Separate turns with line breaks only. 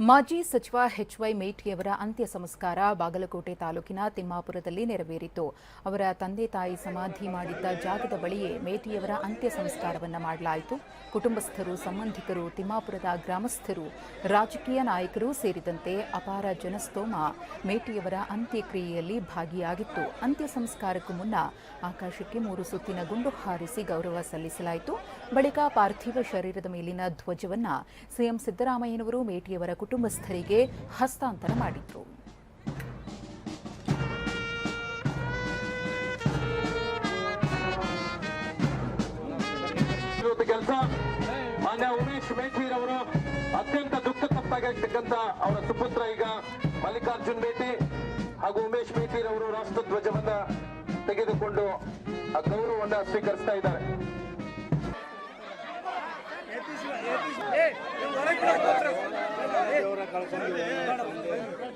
ಮಾಜಿ ಸಚಿವ ಎಚ್ವೈ ಮೇಟಿಯವರ ಅಂತ್ಯ ಸಂಸ್ಕಾರ ಬಾಗಲಕೋಟೆ ತಾಲೂಕಿನ ತಿಮ್ಮಾಪುರದಲ್ಲಿ ನೆರವೇರಿತು. ಅವರ ತಂದೆ ತಾಯಿ ಸಮಾಧಿ ಮಾಡಿದ್ದ ಜಾಗದ ಬಳಿಯೇ ಮೇಟಿಯವರ ಅಂತ್ಯ ಸಂಸ್ಕಾರವನ್ನು ಮಾಡಲಾಯಿತು. ಕುಟುಂಬಸ್ಥರು, ಸಂಬಂಧಿಕರು, ತಿಮ್ಮಾಪುರದ ಗ್ರಾಮಸ್ಥರು, ರಾಜಕೀಯ ನಾಯಕರು ಸೇರಿದಂತೆ ಅಪಾರ ಜನಸ್ತೋಮ ಮೇಟಿಯವರ ಅಂತ್ಯಕ್ರಿಯೆಯಲ್ಲಿ ಭಾಗಿಯಾಗಿತ್ತು. ಅಂತ್ಯ ಸಂಸ್ಕಾರಕ್ಕೂ ಮುನ್ನ ಆಕಾಶಕ್ಕೆ ಮೂರು ಸುತ್ತಿನ ಗುಂಡು ಹಾರಿಸಿ ಗೌರವ ಸಲ್ಲಿಸಲಾಯಿತು. ಬಳಿಕ ಪಾರ್ಥಿವ ಶರೀರದ ಮೇಲಿನ ಧ್ವಜವನ್ನ ಸಿಎಂ ಸಿದ್ದರಾಮಯ್ಯನವರು ಮೇಟಿಯವರ ಕುಟುಂಬಸ್ಥರಿಗೆ ಹಸ್ತಾಂತರ ಮಾಡಿದ್ರು.
ಕೆಲಸ, ಮಾನ್ಯ ಉಮೇಶ್ ಮೇಠಿರ್ ಅವರು ಅತ್ಯಂತ ದುಃಖ ತಪ್ಪಾಗಿರ್ತಕ್ಕಂಥ ಅವರ ಸುಪುತ್ರ ಈಗ ಮಲ್ಲಿಕಾರ್ಜುನ್ ಭೇಟಿ ಹಾಗೂ ಉಮೇಶ್ ಮೇಠಿರ್ ಅವರು ರಾಷ್ಟ್ರಧ್ವಜವನ್ನ ತೆಗೆದುಕೊಂಡು ಆ ಗೌರವವನ್ನ ಸ್ವೀಕರಿಸ್ತಾ ಇದ್ದಾರೆ. ¡Vamos! ¡Vamos! ¡Vamos!